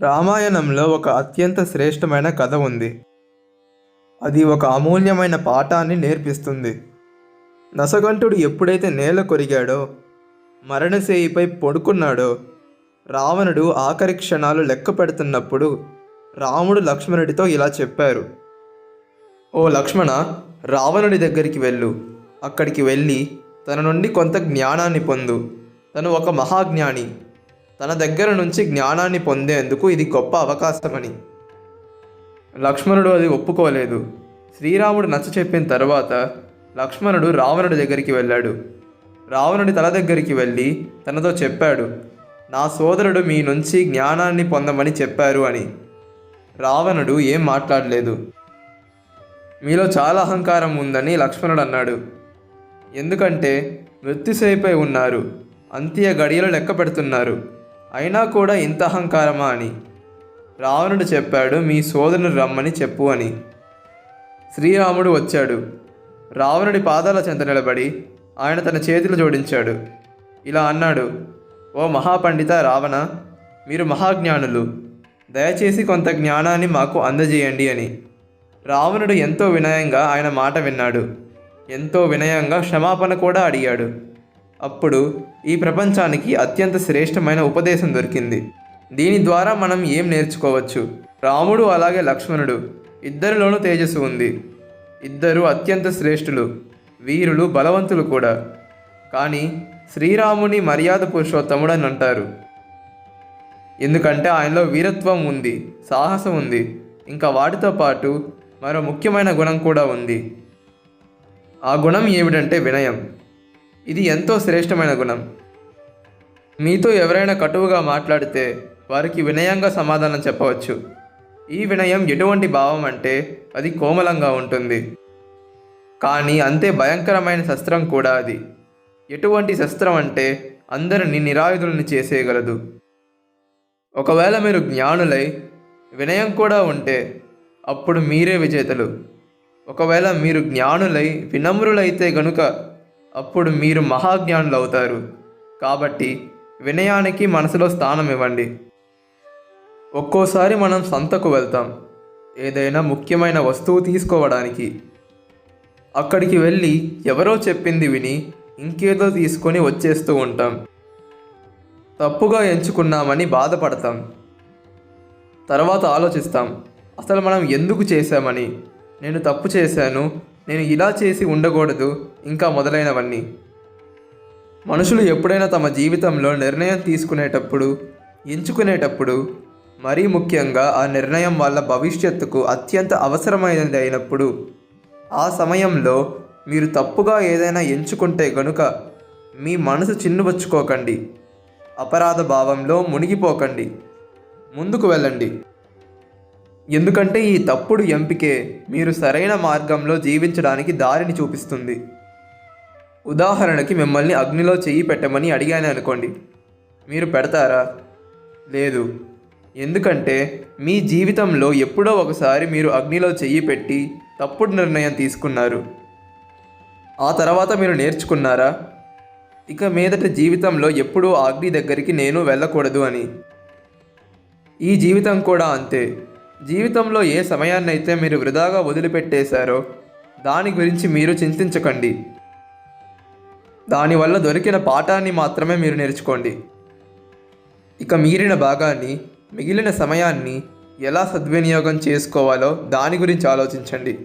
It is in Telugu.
రామాయణంలో ఒక అత్యంత శ్రేష్టమైన కథ ఉంది. అది ఒక అమూల్యమైన పాఠాన్ని నేర్పిస్తుంది. నసగంటుడు ఎప్పుడైతే నేల కొరిగాడో మరణశేయిపై పడుకున్నాడో రావణుడు ఆఖరి క్షణాలు లెక్క పెడుతున్నప్పుడు రాముడు లక్ష్మణుడితో ఇలా చెప్పారు. ఓ లక్ష్మణ రావణుడి దగ్గరికి వెళ్ళు. అక్కడికి వెళ్ళి తన నుండి కొంత జ్ఞానాన్ని పొందు. తను ఒక మహాజ్ఞాని. తన దగ్గర నుంచి జ్ఞానాన్ని పొందేందుకు ఇది గొప్ప అవకాశమని. లక్ష్మణుడు అది ఒప్పుకోలేదు. శ్రీరాముడు నచ్చ చెప్పిన తర్వాత లక్ష్మణుడు రావణుడి దగ్గరికి వెళ్ళాడు. రావణుడి తల దగ్గరికి వెళ్ళి తనతో చెప్పాడు నా సోదరుడు మీ నుంచి జ్ఞానాన్ని పొందమని చెప్పారు అని. రావణుడు ఏం మాట్లాడలేదు. మీలో చాలా అహంకారం ఉందని లక్ష్మణుడు అన్నాడు. ఎందుకంటే మృత్యుసేపై ఉన్నారు. అంత్య గడియలు లెక్క పెడుతున్నారు. అయినా కూడా ఇంత అహంకారమా అని. రావణుడు చెప్పాడు మీ సోదరుని రమ్మని చెప్పు అని. శ్రీరాముడు వచ్చాడు. రావణుడి పాదాల చెంత నిలబడి ఆయన తన చేతులు జోడించాడు. ఇలా అన్నాడు ఓ మహాపండిత రావణ మీరు మహాజ్ఞానులు. దయచేసి కొంత జ్ఞానాన్ని మాకు అందజేయండి అని. రావణుడు ఎంతో వినయంగా ఆయన మాట విన్నాడు. ఎంతో వినయంగా క్షమాపణ కూడా అడిగాడు. అప్పుడు ఈ ప్రపంచానికి అత్యంత శ్రేష్టమైన ఉపదేశం దొరికింది. దీని ద్వారా మనం ఏం నేర్చుకోవచ్చు? రాముడు అలాగే లక్ష్మణుడు. ఇద్దరిలోనూ తేజస్సు ఉంది. ఇద్దరు అత్యంత శ్రేష్ఠులు. వీరులు బలవంతులు కూడా. కానీ శ్రీరాముని మర్యాద పురుషోత్తముడు అని అంటారు. ఎందుకంటే ఆయనలో వీరత్వం ఉంది సాహసం ఉంది. ఇంకా వాటితో పాటు మరో ముఖ్యమైన గుణం కూడా ఉంది. ఆ గుణం ఏమిటంటే వినయం. ఇది ఎంతో శ్రేష్టమైన గుణం. మీతో ఎవరైనా కటువుగా మాట్లాడితే వారికి వినయంగా సమాధానం చెప్పవచ్చు. ఈ వినయం ఎటువంటి భావం అంటే అది కోమలంగా ఉంటుంది. కానీ అంతే భయంకరమైన శస్త్రం కూడా అది. ఎటువంటి శస్త్రం అంటే అందరిని నిరాయుధులను చేసేయగలదు. ఒకవేళ మీరు జ్ఞానులై వినయం కూడా ఉంటే అప్పుడు మీరే విజేతలు. ఒకవేళ మీరు జ్ఞానులై వినమ్రులైతే గనుక అప్పుడు మీరు మహాజ్ఞానులు అవుతారు. కాబట్టి వినయానికి మనసులో స్థానం ఇవ్వండి. ఒక్కోసారి మనం సంతకు వెళ్తాం. ఏదైనా ముఖ్యమైన వస్తువు తీసుకోవడానికి. అక్కడికి వెళ్ళి ఎవరో చెప్పింది విని ఇంకేదో తీసుకొని వచ్చేస్తూ ఉంటాం. తప్పుగా ఎంచుకున్నామని బాధపడతాం. తర్వాత ఆలోచిస్తాం. అసలు మనం ఎందుకు చేశామని. నేను తప్పు చేశాను. నేను ఇలా చేసి ఉండకూడదు ఇంకా మొదలైనవన్నీ. మనుషులు ఎప్పుడైనా తమ జీవితంలో నిర్ణయం తీసుకునేటప్పుడు ఎంచుకునేటప్పుడు మరీ ముఖ్యంగా ఆ నిర్ణయం వాళ్ళ భవిష్యత్తుకు అత్యంత అవసరమైనది అయినప్పుడు ఆ సమయంలో మీరు తప్పుగా ఏదైనా ఎంచుకుంటే గనుక మీ మనసు చిన్నుబుచ్చుకోకండి అపరాధ భావంలో మునిగిపోకండి ముందుకు వెళ్ళండి. ఎందుకంటే ఈ తప్పుడు ఎంపికే మీరు సరైన మార్గంలో జీవించడానికి దారిని చూపిస్తుంది. ఉదాహరణకి మిమ్మల్ని అగ్నిలో చెయ్యి పెట్టమని అడిగాను అనుకోండి. మీరు పెడతారా? లేదు. ఎందుకంటే మీ జీవితంలో ఎప్పుడో ఒకసారి మీరు అగ్నిలో చెయ్యి పెట్టి తప్పుడు నిర్ణయం తీసుకున్నారు. ఆ తర్వాత మీరు నేర్చుకున్నారా? ఇక మీదట జీవితంలో ఎప్పుడూ అగ్ని దగ్గరికి నేను వెళ్ళకూడదు అని. ఈ జీవితం కూడా అంతే. జీవితంలో ఏ సమయాన్నైతే మీరు వృధాగా వదిలిపెట్టేశారో దాని గురించి మీరు చింతించకండి. దానివల్ల దొరికిన పాఠాన్ని మాత్రమే మీరు నేర్చుకోండి. ఇక మీరిన భాగాన్ని మిగిలిన సమయాన్ని ఎలా సద్వినియోగం చేసుకోవాలో దాని గురించి ఆలోచించండి.